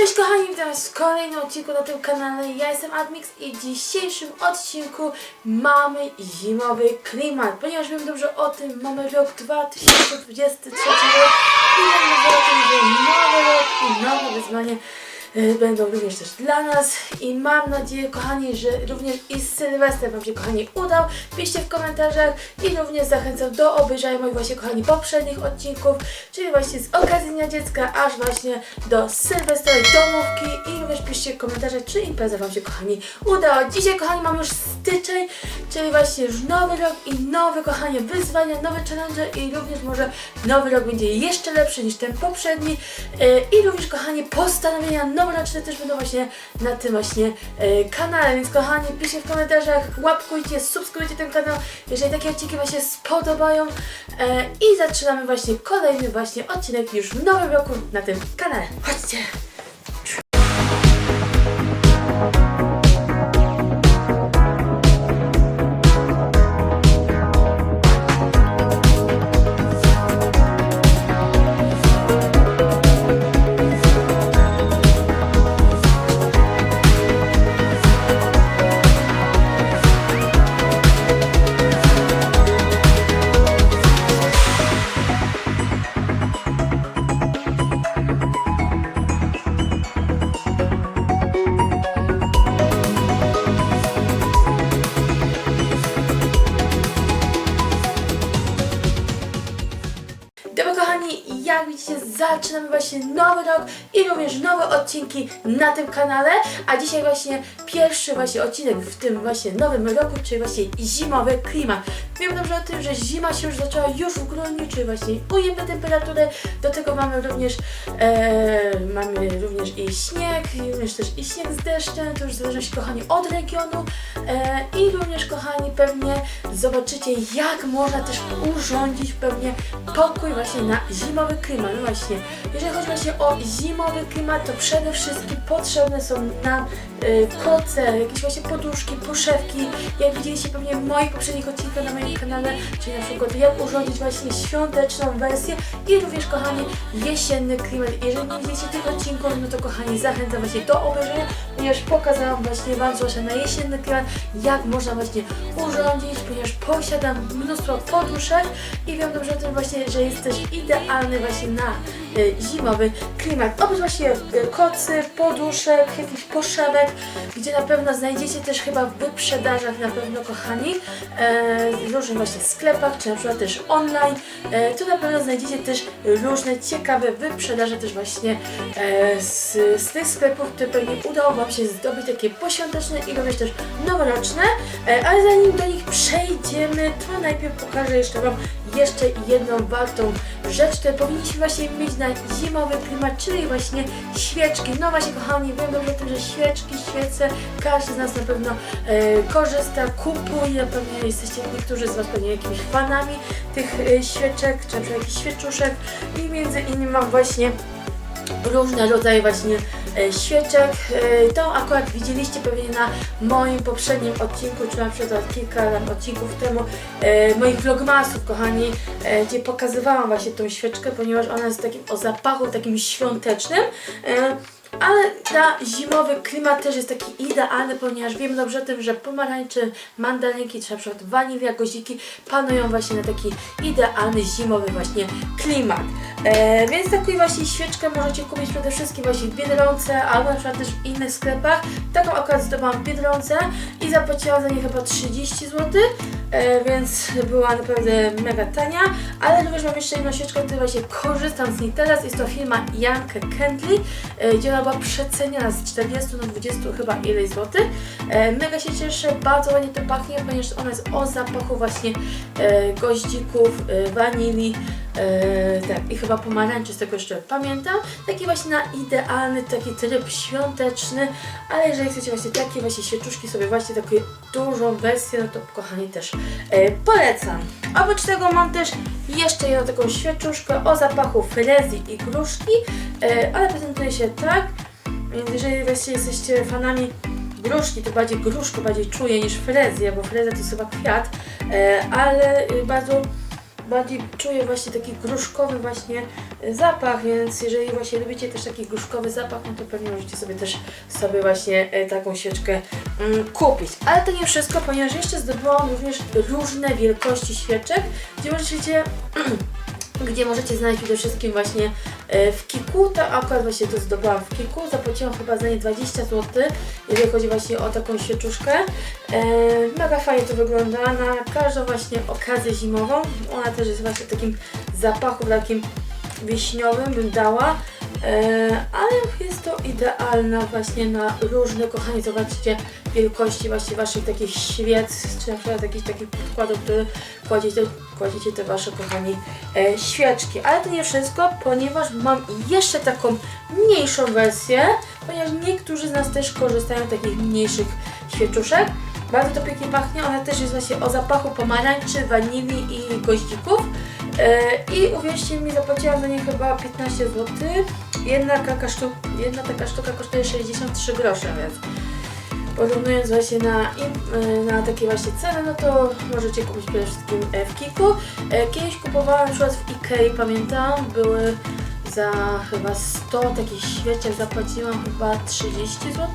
Cześć kochani, witam was w kolejnym odcinku na tym kanale. Ja jestem Admix i w dzisiejszym odcinku mamy zimowy klimat. Ponieważ wiem dobrze o tym, mamy rok 2023 rok i tym, że nowy rok i nowe wyzwanie będą również też dla nas i mam nadzieję kochani, że również i Sylwester Wam się kochani udał. Piszcie w komentarzach i również zachęcam do obejrzenia moich właśnie kochani poprzednich odcinków, czyli właśnie z okazji Dnia Dziecka, aż właśnie do Sylwestrowej domówki i również piszcie w komentarzach, czy impreza Wam się kochani udała. Dzisiaj kochani mam już styczeń, czyli właśnie już nowy rok i nowe kochanie wyzwania, nowe challenge i również może nowy rok będzie jeszcze lepszy niż ten poprzedni Yy, i również kochani postanowienia noworoczne też będą właśnie na tym właśnie yy, kanale, więc kochani piszcie w komentarzach, łapkujcie, subskrybujcie ten kanał, jeżeli takie odcinki Wam się spodobają Yy, i zaczynamy właśnie kolejny właśnie odcinek już w nowym roku na tym kanale. Chodźcie! Właśnie nowy rok i również nowe odcinki na tym kanale, a dzisiaj właśnie pierwszy właśnie odcinek w tym właśnie nowym roku, czyli właśnie zimowy klimat. Wiem dobrze o tym, że zima się już zaczęła już w grudniu, czyli właśnie ujemne temperatury, do tego mamy również e, mamy również i śnieg, również też i śnieg z deszczem, to już w zależności kochani od regionu e, i również kochani pewnie zobaczycie jak można też urządzić pewnie pokój właśnie na zimowy klimat. No właśnie, jeżeli chodzi właśnie o zimowy klimat, to przede wszystkim potrzebne są nam y, koce, jakieś właśnie poduszki, poszewki. Jak widzieliście pewnie w moich poprzednich odcinkach na moim kanale, czyli na przykład jak urządzić właśnie świąteczną wersję i również kochani jesienny klimat. Jeżeli nie widzieliście tych odcinków, no to kochani zachęcam właśnie do obejrzenia, ponieważ pokazałam właśnie Wam zwłaszcza na jesienny klimat, jak można właśnie urządzić, ponieważ posiadam mnóstwo poduszek i wiem dobrze o tym właśnie, że jest też idealny właśnie na y, zimowy klimat. Oprócz właśnie y, kocy, poduszek, jakichś poszewek, gdzie na pewno znajdziecie też chyba w wyprzedażach na pewno kochani, w różnych właśnie sklepach, czy na przykład też online, e, tu na pewno znajdziecie też różne ciekawe wyprzedaże też właśnie e, z, z tych sklepów, które pewnie udało Wam się zdobyć takie poświąteczne i również też noworoczne, e, ale zanim do nich przejdziemy, to najpierw pokażę jeszcze Wam jeszcze jedną wartą rzecz, którą powinniśmy właśnie mieć na zimowy klimat, czyli właśnie świeczki. No właśnie kochani, wiem dobrze o tym, że świeczki, świece, każdy z nas na pewno e, korzysta, kupuje, pewnie jesteście niektórzy z Was pewnie jakimiś fanami tych e, świeczek, czy na przykład jakichś świeczuszek i między innymi mam właśnie różne rodzaje właśnie świeczek. E, tą akurat widzieliście pewnie na moim poprzednim odcinku, czy na przykład kilka tam odcinków temu e, moich vlogmasów, kochani, e, gdzie pokazywałam właśnie tą świeczkę, ponieważ ona jest takim o zapachu takim świątecznym. Ale na zimowy klimat też jest taki idealny, ponieważ wiem dobrze o tym, że pomarańcze, mandarynki, czy na przykład goziki panują właśnie na taki idealny zimowy właśnie klimat. E, więc taką właśnie świeczkę możecie kupić przede wszystkim właśnie w Biedronce albo na przykład też w innych sklepach. Taką akurat zdobyłam w Biedronce i zapłaciłam za nie chyba 30 zł, e, więc była naprawdę mega tania, ale również mam jeszcze jedną świeczkę, której właśnie korzystam z niej teraz. Jest to firma Janke Kendley, e, gdzie ona była przeceniona z 40 do 20 chyba ileś złotych. E, mega się cieszę, bardzo ładnie to pachnie, ponieważ ona jest o zapachu właśnie e, goździków, e, wanilii, e, tak i chyba pomarańczy, z tego jeszcze pamiętam. Taki właśnie na idealny taki tryb świąteczny, ale jeżeli chcecie właśnie takie właśnie świeczuszki sobie właśnie taką dużą wersję, no to kochani też e, polecam. Oprócz tego mam też jeszcze jedną taką świeczuszkę o zapachu frezji i gruszki, e, ale prezentuje się tak, więc jeżeli właśnie jesteście fanami gruszki, to bardziej gruszkę bardziej czuję niż frezję, bo frezja to jest chyba kwiat, e, ale bardzo bardziej czuję właśnie taki gruszkowy właśnie e, zapach, więc jeżeli właśnie lubicie też taki gruszkowy zapach, no to pewnie możecie sobie też sobie właśnie e, taką świeczkę mm, kupić. Ale to nie wszystko, ponieważ jeszcze zdobyłam również różne wielkości świeczek, gdzie możecie gdzie możecie znaleźć przede wszystkim właśnie e, w Kiku, to akurat właśnie to zdobyłam w Kiku, zapłaciłam chyba za nie 20 zł, jeżeli chodzi właśnie o taką świeczuszkę. E, mega fajnie to wygląda. Na każdą właśnie okazję zimową, ona też jest właśnie takim zapachu takim wiśniowym bym dała, ale jest to idealna właśnie na różne, kochani, zobaczcie wielkości właśnie waszych takich świec, czy na przykład jakichś takich podkładów, które kładziecie, kładziecie te wasze, kochani, e, świeczki. Ale to nie wszystko, ponieważ mam jeszcze taką mniejszą wersję, ponieważ niektórzy z nas też korzystają z takich mniejszych świeczuszek. Bardzo to pięknie pachnie, ona też jest właśnie o zapachu pomarańczy, wanilii i goździków. E, I uwierzcie mi, zapłaciłam za nie chyba 15 zł. Jedna taka, sztu, jedna taka sztuka kosztuje 63 grosze, więc porównując właśnie na, e, na takie właśnie ceny, no to możecie kupić przede wszystkim e, w Kiku. E, Kiedyś kupowałam na przykład w Ikei, pamiętam, były za chyba 100 takich świeczek, zapłaciłam chyba 30 zł,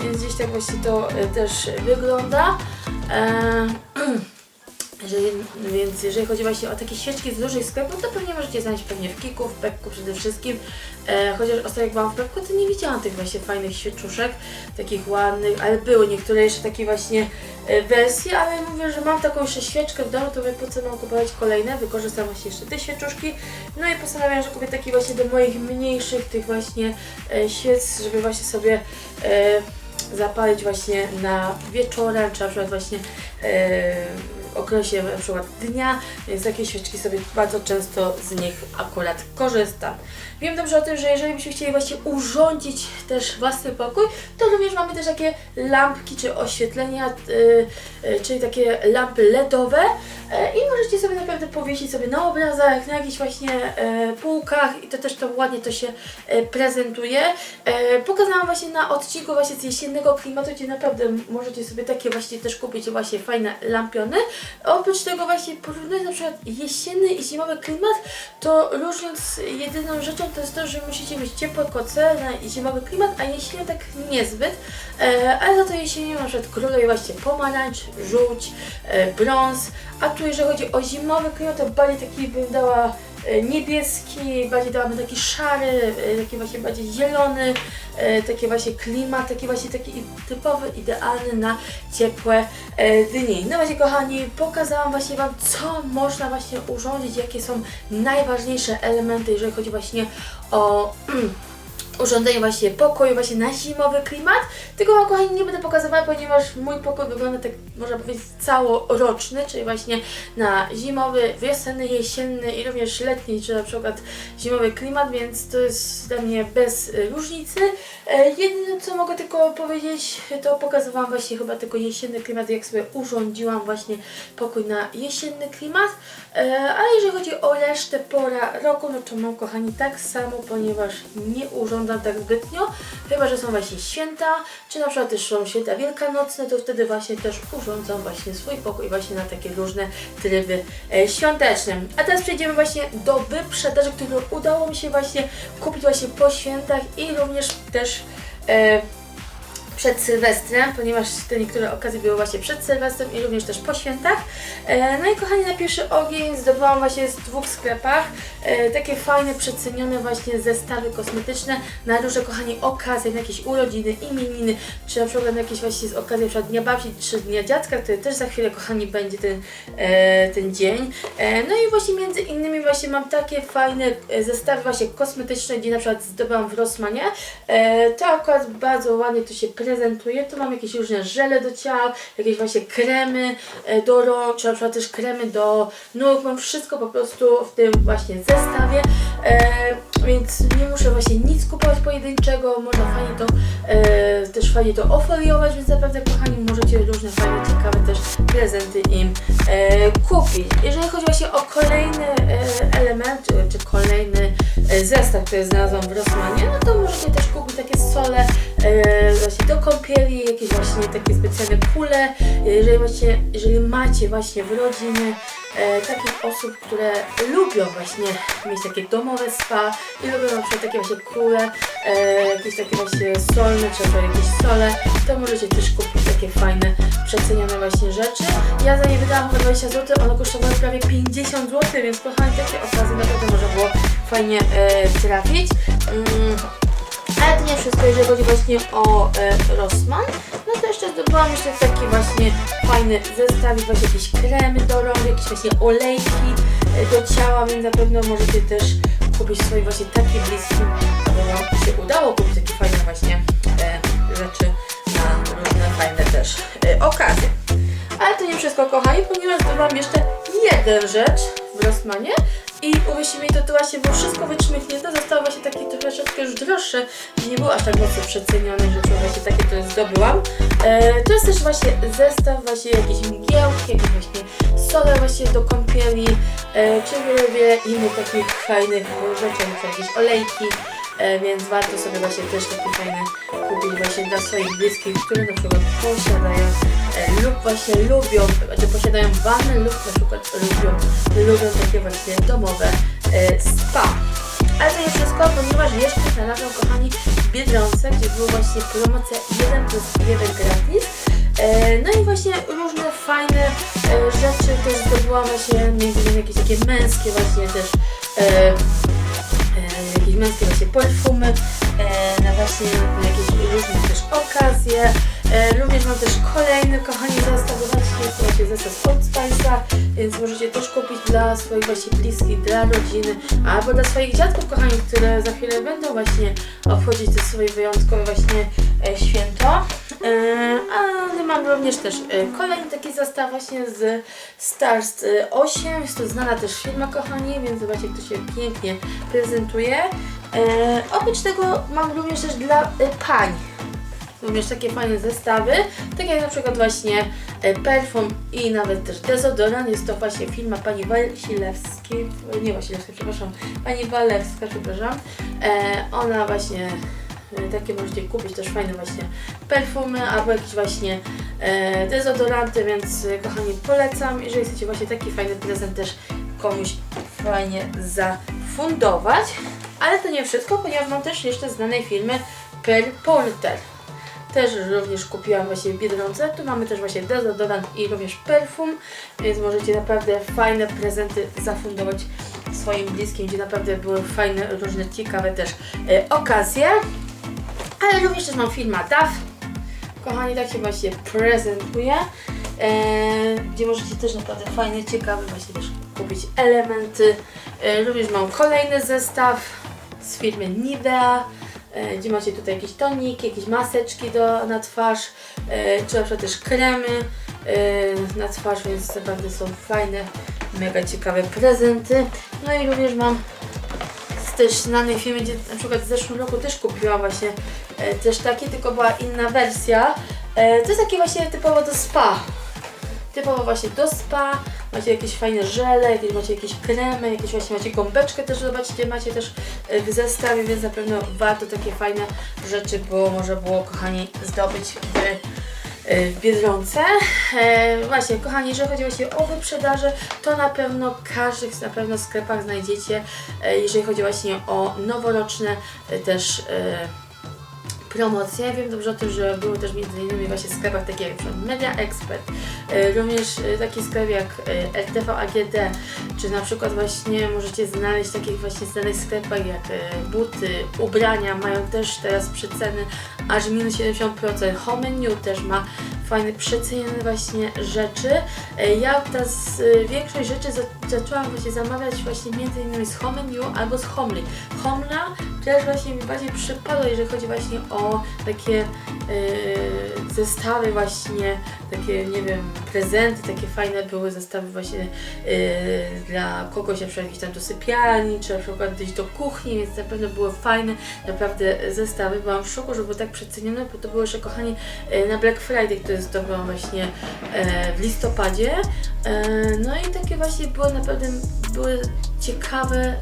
więc gdzieś tak właśnie to też wygląda. E, Jeżeli, więc jeżeli chodzi właśnie o takie świeczki z dużych sklepów, to pewnie możecie znaleźć pewnie w Kiku, w Pepku przede wszystkim. E, chociaż ostatnio jak byłam w Pepku, to nie widziałam tych właśnie fajnych świeczuszek, takich ładnych, ale były niektóre jeszcze takie właśnie e, wersje, ale mówię, że mam taką jeszcze świeczkę w domu, to mówię, po co mam kupować kolejne, wykorzystam właśnie jeszcze te świeczuszki. No i postanawiam, że kupię takie właśnie do moich mniejszych tych właśnie e, świec, żeby właśnie sobie e, zapalić właśnie na wieczorem, czy na przykład właśnie e, okresie na przykład dnia, więc takie świeczki sobie bardzo często z nich akurat korzystam. Wiem dobrze o tym, że jeżeli byśmy chcieli właśnie urządzić też własny pokój, to również mamy też takie lampki czy oświetlenia, y, y, czyli takie lampy LEDowe e, i możecie sobie naprawdę powiesić sobie na obrazach, na jakichś właśnie półkach i to też to ładnie to się prezentuje. Pokazałam właśnie na odcinku właśnie z jesiennego klimatu, gdzie naprawdę możecie sobie takie właśnie też kupić właśnie fajne lampiony. Oprócz tego właśnie porównując na przykład jesienny i zimowy klimat, to różniąc jedyną rzeczą to jest to, że musicie mieć ciepłe koce na zimowy klimat, a jesienią tak niezbyt. E, ale za to jesienią na przykład króluje właśnie pomarańcz, żółć, e, brąz, a tu jeżeli chodzi o zimowy klimat, to bardziej taki bym dała niebieski, bardziej dałabym taki szary, e, taki właśnie bardziej zielony, e, taki właśnie klimat, taki właśnie taki typowy, idealny na ciepłe e, dni. No właśnie kochani, pokazałam właśnie Wam, co można właśnie urządzić, jakie są najważniejsze elementy, jeżeli chodzi właśnie o urządzenie właśnie pokoju właśnie na zimowy klimat. Tego Wam kochani nie będę pokazywała, ponieważ mój pokój wygląda tak, można powiedzieć, całoroczny, czyli właśnie na zimowy, wiosenny, jesienny i również letni, czy na przykład zimowy klimat, więc to jest dla mnie bez y, różnicy. E, jedyne co mogę tylko powiedzieć, to pokazywałam właśnie chyba tylko jesienny klimat, jak sobie urządziłam właśnie pokój na jesienny klimat. E, ale jeżeli chodzi o resztę pora roku, no to mam kochani tak samo, ponieważ nie urządzam tak zbytnio, chyba że są właśnie święta, czy na przykład też są święta wielkanocne, to wtedy właśnie też urządzam właśnie swój pokój właśnie na takie różne tryby e, świąteczne. A teraz przejdziemy właśnie do wyprzedaży, które udało mi się właśnie kupić właśnie po świętach i również też e, przed Sylwestrem, ponieważ te niektóre okazje były właśnie przed Sylwestrem i również też po świętach. E, no i kochani, na pierwszy ogień zdobyłam właśnie w dwóch sklepach e, takie fajne, przecenione właśnie zestawy kosmetyczne na różne, kochani, okazje, na jakieś urodziny, imieniny, czy na przykład na jakieś właśnie z okazji na Dnia Babci, czy Dnia Dziadka, który też za chwilę, kochani, będzie ten, e, ten dzień. No i właśnie między innymi właśnie mam takie fajne zestawy właśnie kosmetyczne, gdzie na przykład zdobyłam w Rossmanie. E, to akurat bardzo ładnie to się prezentuje. Tu mam jakieś różne żele do ciała, jakieś właśnie kremy e, do rąk, czy na przykład też kremy do nóg. Mam wszystko po prostu w tym właśnie zestawie, e, więc nie muszę właśnie nic kupować pojedynczego. Można fajnie to e, też fajnie to ofoliować, więc naprawdę kochani możecie różne fajne, ciekawe też prezenty im e, kupić. Jeżeli chodzi właśnie o kolejny e, element, czy, czy kolejny e, zestaw, który znalazłam w Rossmanie, no to możecie też kupić takie sole e, właśnie do kąpieli, jakieś właśnie takie specjalne kule. Jeżeli macie, jeżeli macie właśnie w rodzinie e, takich osób, które lubią właśnie mieć takie domowe spa i lubią na przykład takie właśnie kule, e, jakieś takie właśnie solne, czy jakieś sole, to możecie też kupić takie fajne, przecenione właśnie rzeczy. Ja za nie wydałam chyba 20 zł, one kosztowały prawie 50 zł, więc kochani, takie okazje naprawdę można było fajnie e, trafić. Mm. To nie wszystko, jeżeli chodzi właśnie o e, Rossmann, no to jeszcze zdobyłam jeszcze taki właśnie fajny zestawik, właśnie jakieś kremy do rąk, jakieś właśnie olejki e, do ciała, więc na pewno możecie też kupić swoje właśnie takie bliskie, aby Wam się udało kupić takie fajne właśnie e, rzeczy na różne fajne też e, okazje. Ale to nie wszystko, kochani, ponieważ zdobyłam jeszcze jeden rzecz w Rossmanie i mi, to, to właśnie było wszystko wytrzymychnięte, zostało właśnie takie troszeczkę już droższe, nie było aż tak mocno przecenione rzeczy, właśnie takie to zdobyłam. E, to jest też właśnie zestaw właśnie jakieś mgiełki, jakieś właśnie sole właśnie do kąpieli, e, czy wiele, wiele innych takich fajnych rzeczy, przykład jakieś olejki, e, więc warto sobie właśnie też takie fajne kupić właśnie dla swoich bliskich, które na przykład posiadają właśnie lubią, czy posiadają wannę lub na przykład lubią, lubią takie właśnie domowe e, spa. Ale to nie wszystko, ponieważ jeszcze znalazłam, kochani, w Biedronce, gdzie była właśnie promocja 1 plus 1 gratis. E, no i właśnie różne fajne e, rzeczy też zdobyłam właśnie, między innymi jakieś takie męskie właśnie też jakieś męskie właśnie perfumy, na właśnie na jakieś różne też okazje. E, również mam też kolejny, kochani, zestaw, zobaczcie, właśnie zestaw Old Spice'a, więc możecie też kupić dla swoich właśnie bliskich, dla rodziny, albo dla swoich dziadków, kochani, które za chwilę będą właśnie obchodzić te swoje wyjątkowe właśnie e, święto. E, ale mam również też kolejny taki zestaw właśnie z Stars e, 8, jest to znana też firma, kochani, więc zobaczcie, jak to się pięknie prezentuje. Oprócz tego mam również też dla pań również takie fajne zestawy, tak jak na przykład właśnie e, perfum i nawet też dezodorant. Jest to właśnie firma pani Wasilewskiej, nie Wasilewskiej, przepraszam, pani Walewska, przepraszam. E, ona właśnie e, takie możecie kupić też fajne właśnie perfumy albo jakieś właśnie e, dezodoranty, więc kochani polecam, jeżeli chcecie właśnie taki fajny prezent też komuś fajnie zafundować. Ale to nie wszystko, ponieważ mam też jeszcze znanej firmy Per Porter. Też również kupiłam właśnie w Biedronce. Tu mamy też właśnie dezodorant i również perfum, więc możecie naprawdę fajne prezenty zafundować swoim bliskim, gdzie naprawdę były fajne, różne ciekawe też e, okazje. Ale również też mam firma DAF. Kochani, tak się właśnie prezentuje, e, gdzie możecie też naprawdę fajne, ciekawe właśnie też kupić elementy. E, również mam kolejny zestaw z firmy Nivea, gdzie macie tutaj jakieś toniki, jakieś maseczki do, na twarz, e, czy na przykład też kremy e, na twarz, więc naprawdę są fajne, mega ciekawe prezenty. No i również mam też znanej firmy, gdzie na przykład w zeszłym roku też kupiłam właśnie e, też takie, tylko była inna wersja. E, to jest takie właśnie typowo do spa. Typowo właśnie do spa, macie jakieś fajne żele, jakieś, macie jakieś kremy, jakieś właśnie macie gąbeczkę też zobaczcie, macie też e, w zestawie, więc na pewno warto takie fajne rzeczy było, może było kochani zdobyć w e, w Biedronce. E, właśnie, kochani, jeżeli chodzi właśnie o wyprzedaże, to na pewno każdych na pewno sklepach znajdziecie, e, jeżeli chodzi właśnie o noworoczne e, też e, promocje. Wiem dobrze o tym, że były też innymi właśnie w sklepach takie jak. Media Expert, e, również e, taki sklep jak e, RTV AGD, czy na przykład właśnie możecie znaleźć takich właśnie znanych sklepach jak e, buty, ubrania, mają też teraz przeceny aż minus 70%. Home New też ma fajne przecenione właśnie rzeczy. E, Ja teraz e, większość rzeczy za, zaczęłam właśnie zamawiać właśnie między innymi z Home New albo z Homely. Homla też właśnie mi bardziej przypadło, jeżeli chodzi właśnie o takie e, zestawy właśnie, takie nie wiem, prezenty, takie fajne były zestawy właśnie e, dla kogoś na przykład gdzieś tam do sypialni, czy na przykład gdzieś do kuchni, więc na pewno były fajne naprawdę zestawy. Byłam w szoku, że były tak przecenione, bo to było jeszcze kochani e, na Black Friday, które zdobyłam właśnie e, w listopadzie. E, no i takie właśnie były naprawdę były ciekawe, e,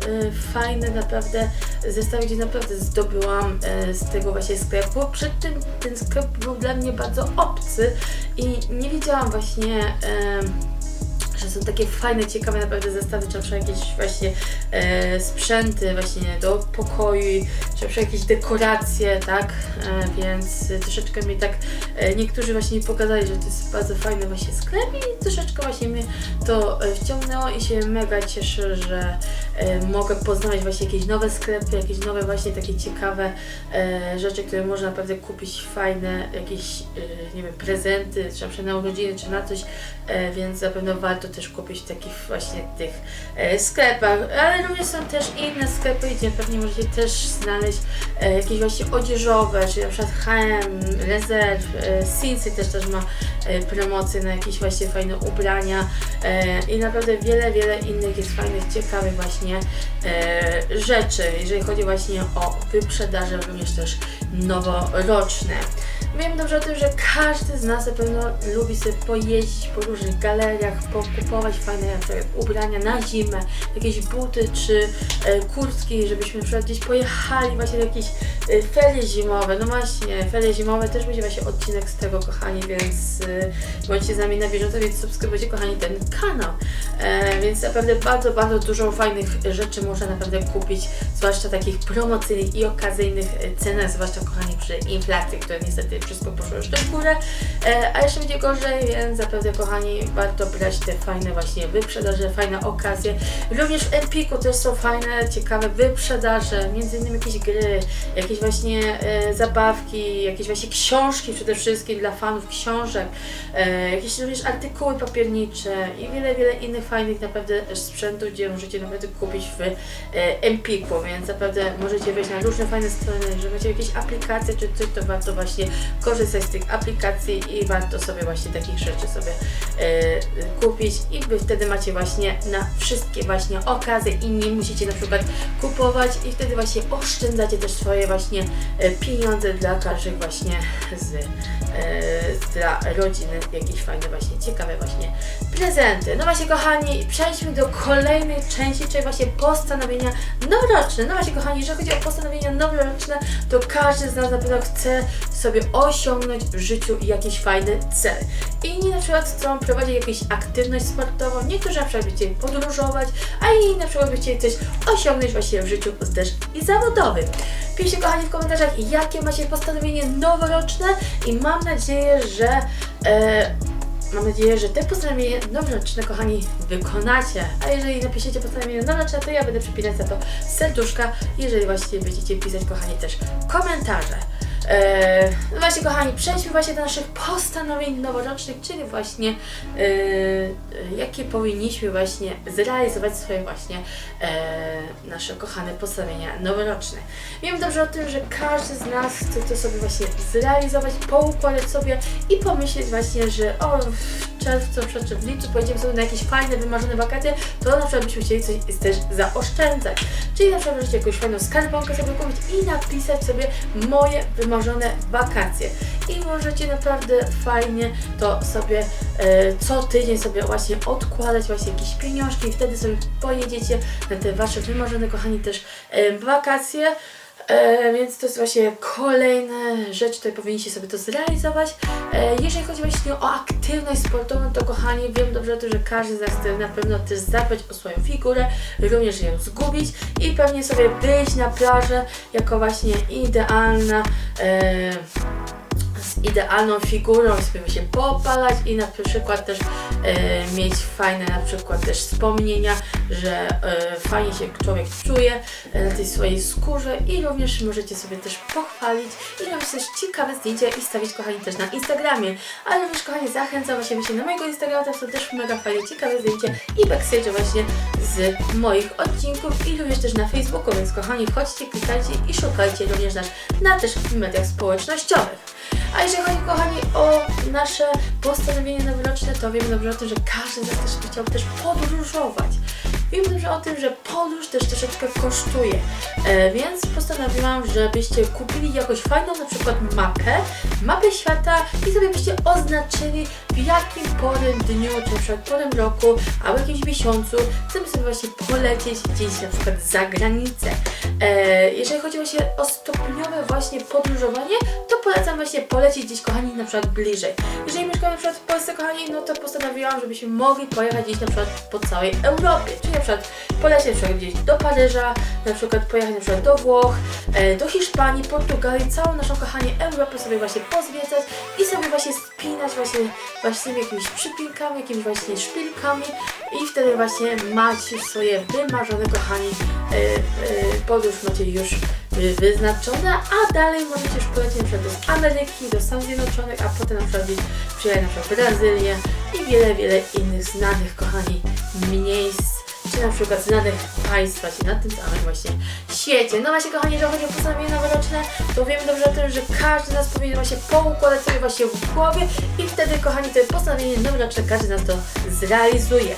fajne naprawdę zestawy, gdzie naprawdę zdobyłam e, z tego właśnie sklepu. Przed tym ten sklep był dla mnie bardzo obcy i nie wiedziałam właśnie, że są takie fajne, ciekawe naprawdę zestawy, czy na jakieś właśnie e, sprzęty właśnie do pokoju, czy na jakieś dekoracje, tak, e, więc troszeczkę mi tak e, niektórzy właśnie pokazali, że to jest bardzo fajny właśnie sklep i troszeczkę właśnie mnie to e, wciągnęło i się mega cieszę, że e, mogę poznawać właśnie jakieś nowe sklepy, jakieś nowe właśnie takie ciekawe e, rzeczy, które można naprawdę kupić, fajne, jakieś, e, nie wiem, prezenty, czy na na urodziny, czy na coś, e, więc zapewne warto też kupić w takich właśnie tych e, sklepach, ale również są też inne sklepy, gdzie pewnie możecie też znaleźć e, jakieś właśnie odzieżowe, czyli na przykład H&M, Reserve, e, Sinsy też też ma e, promocje na jakieś właśnie fajne ubrania e, i naprawdę wiele, wiele innych jest fajnych, ciekawych właśnie e, rzeczy, jeżeli chodzi właśnie o wyprzedaże, również też noworoczne. Wiem dobrze o tym, że każdy z nas na pewno lubi sobie pojeździć po różnych galeriach, pokupować fajne ubrania na zimę, jakieś buty czy e, kurtki, żebyśmy na przykład gdzieś pojechali właśnie do jakieś e, ferie zimowe. No właśnie, ferie zimowe też będzie właśnie odcinek z tego, kochani, więc e, bądźcie z nami na bieżąco, więc subskrybujcie, kochani, ten kanał. Więc naprawdę bardzo, bardzo dużo fajnych rzeczy można naprawdę kupić, zwłaszcza takich promocyjnych i okazyjnych cenach, zwłaszcza, kochani, przy inflacji, które niestety wszystko poszło jeszcze w górę, e, a jeszcze będzie gorzej, więc zapewne, kochani, warto brać te fajne właśnie wyprzedaże, fajne okazje. Również w Empiku też są fajne, ciekawe wyprzedaże, między innymi jakieś gry, jakieś właśnie e, zabawki, jakieś właśnie książki przede wszystkim dla fanów książek, e, jakieś również artykuły papiernicze i wiele, wiele innych fajnych naprawdę sprzętu, gdzie możecie naprawdę kupić w Empiku, więc naprawdę możecie wejść na różne fajne strony, że macie jakieś aplikacje czy coś, to warto właśnie korzystać z tych aplikacji i warto sobie właśnie takich rzeczy sobie e, kupić. I wy wtedy macie właśnie na wszystkie właśnie okazje i nie musicie na przykład kupować. I wtedy właśnie oszczędzacie też swoje właśnie e, pieniądze dla każdych właśnie z, e, dla rodziny. Jakieś fajne właśnie ciekawe właśnie prezenty. No właśnie kochani, przejdźmy do kolejnej części, czyli właśnie postanowienia noworoczne. No właśnie kochani, jeżeli chodzi o postanowienia noworoczne, to każdy z nas na pewno chce sobie osiągnąć w życiu jakiś fajny cel. Inni na przykład chcą prowadzić jakąś aktywność sportową, niektórzy na przykład by chcieli podróżować, a inni na przykład by chcieli coś osiągnąć właśnie w życiu też i zawodowym. Piszcie kochani w komentarzach, jakie macie postanowienie noworoczne i mam nadzieję, że e, Mam nadzieję, że te postanowienia noworoczne, kochani, wykonacie. A jeżeli napiszecie postanowienie noworoczne, to ja będę przypinać za to serduszka, jeżeli właśnie będziecie pisać, kochani, też komentarze. Eee, no właśnie, kochani, przejdźmy właśnie do naszych postanowień noworocznych, czyli właśnie eee, jakie powinniśmy właśnie zrealizować swoje właśnie eee, nasze kochane postanowienia noworoczne. Wiem dobrze o tym, że każdy z nas chce to sobie właśnie zrealizować, poukładać sobie i pomyśleć właśnie, że o, czerwcu, czy w lipcu pojedziemy sobie na jakieś fajne, wymarzone wakacje, to na przykład byśmy chcieli coś też zaoszczędzać. Czyli na przykład jakąś fajną skarbonkę sobie kupić i napisać sobie moje wymarzone wakacje. I możecie naprawdę fajnie to sobie e, co tydzień sobie właśnie odkładać właśnie jakieś pieniążki i wtedy sobie pojedziecie na te wasze wymarzone, kochani, też e, wakacje. E, więc to jest właśnie kolejna rzecz, której powinniście sobie to zrealizować. E, jeżeli chodzi właśnie o aktywność sportową, to kochani, wiem dobrze o tym, że każdy z nas chce na pewno też zadbać o swoją figurę, również ją zgubić i pewnie sobie wyjść na plażę jako właśnie idealna. E, idealną figurą, sobie się popalać i na przykład też e, mieć fajne na przykład też wspomnienia, że e, fajnie się człowiek czuje e, na tej swojej skórze i również możecie sobie też pochwalić i robić też ciekawe zdjęcia i stawić kochani też na Instagramie. Ale również kochani zachęcam właśnie właśnie na mojego Instagrama, tam są też mega fajne, ciekawe zdjęcia i backstage właśnie z moich odcinków i również też na Facebooku, więc kochani wchodźcie, klikajcie i szukajcie również nas na też mediach społecznościowych. A jeżeli chodzi, kochani, o nasze postanowienie noworoczne, to wiemy dobrze o tym, że każdy z nas też chciał też podróżować. Wiemy dobrze o tym, że podróż też troszeczkę kosztuje, e, więc postanowiłam, żebyście kupili jakąś fajną na przykład mapę, mapę świata i sobie byście oznaczyli, w jakim porym dniu, czy na przykład porym roku, albo jakimś miesiącu chcemy sobie właśnie polecieć gdzieś na przykład za granicę. E, jeżeli chodzi właśnie o stopniowe właśnie podróżowanie, to polecam właśnie polecieć gdzieś, kochani, na przykład bliżej. Jeżeli mieszkamy na przykład w Polsce, kochani, no to postanowiłam, żebyśmy mogli pojechać gdzieś na przykład po całej Europie, czyli na przykład polecieć na przykład gdzieś do Paryża, na przykład pojechać na przykład do Włoch, e, do Hiszpanii, Portugalii, całą naszą, kochani, Europę sobie właśnie pozwiedzać i sobie właśnie spinać właśnie, właśnie jakimiś przypinkami, jakimiś właśnie szpilkami i wtedy właśnie macie swoje wymarzone, kochani, e, e, podróż macie już wy- wyznaczone, a dalej możecie już polecieć na przykład do Ameryki, do Stanów Zjednoczonych, a potem na przykład przyjechać na przykład Brazylię i wiele, wiele innych znanych, kochani, miejsc czy na przykład znanych państw właśnie na tym samym właśnie świecie. No właśnie kochani, jeżeli chodzi o postanowienia noworoczne, to wiemy dobrze o tym, że każdy z nas powinien właśnie poukładać sobie właśnie w głowie i wtedy kochani to postanowienie noworoczne każdy z nas to zrealizuje.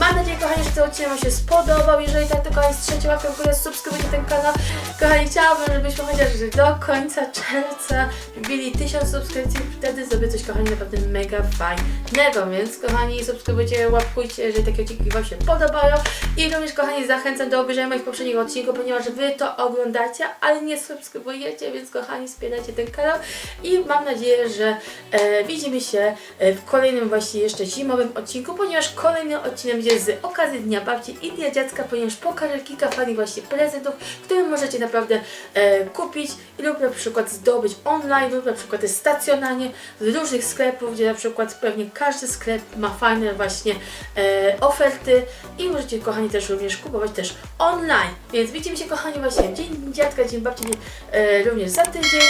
Mam nadzieję kochani, że ten odcinek Wam się spodobał. Jeżeli tak, to kochani z trzeciej łapką w górę subskrybujcie ten kanał. Kochani, chciałabym, żebyśmy chociaż do końca czerwca wbili 1000 subskrypcji. Wtedy zrobię coś kochani naprawdę mega fajnego. Więc kochani, subskrybujcie, łapkujcie, jeżeli takie odcinki Wam się podobają. I również kochani, zachęcam do obejrzenia moich poprzednich odcinków, ponieważ Wy to oglądacie, ale nie subskrybujecie, więc kochani, wspierajcie ten kanał. I mam nadzieję, że e, widzimy się e, w kolejnym właśnie jeszcze zimowym odcinku, ponieważ kolejny odcinek będzie z okazji Dnia Babci i Dnia Dziecka, ponieważ pokażę kilka fajnych właśnie prezentów, które możecie naprawdę e, kupić lub na przykład zdobyć online lub na przykład stacjonarnie z różnych sklepów, gdzie na przykład pewnie każdy sklep ma fajne właśnie e, oferty i możecie kochani też również kupować też online. Więc widzimy się kochani właśnie Dzień Dziadka, Dzień Babci e, również za tydzień,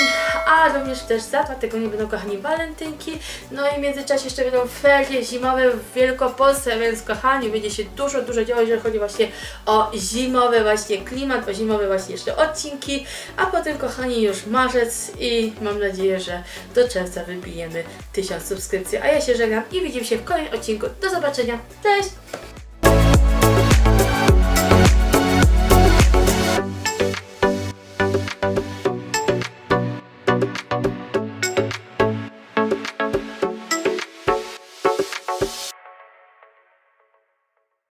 a również też za dwa tygodnie będą kochani walentynki. No i w międzyczasie jeszcze będą ferie zimowe w Wielkopolsce, więc kochani będzie się dużo, dużo działo, jeżeli chodzi właśnie o zimowy właśnie klimat, o zimowe właśnie jeszcze odcinki, a potem kochani już marzec i mam nadzieję, że do czerwca wybijemy 1000 subskrypcji. A ja się żegnam i widzimy się w kolejnym odcinku. Do zobaczenia. Cześć!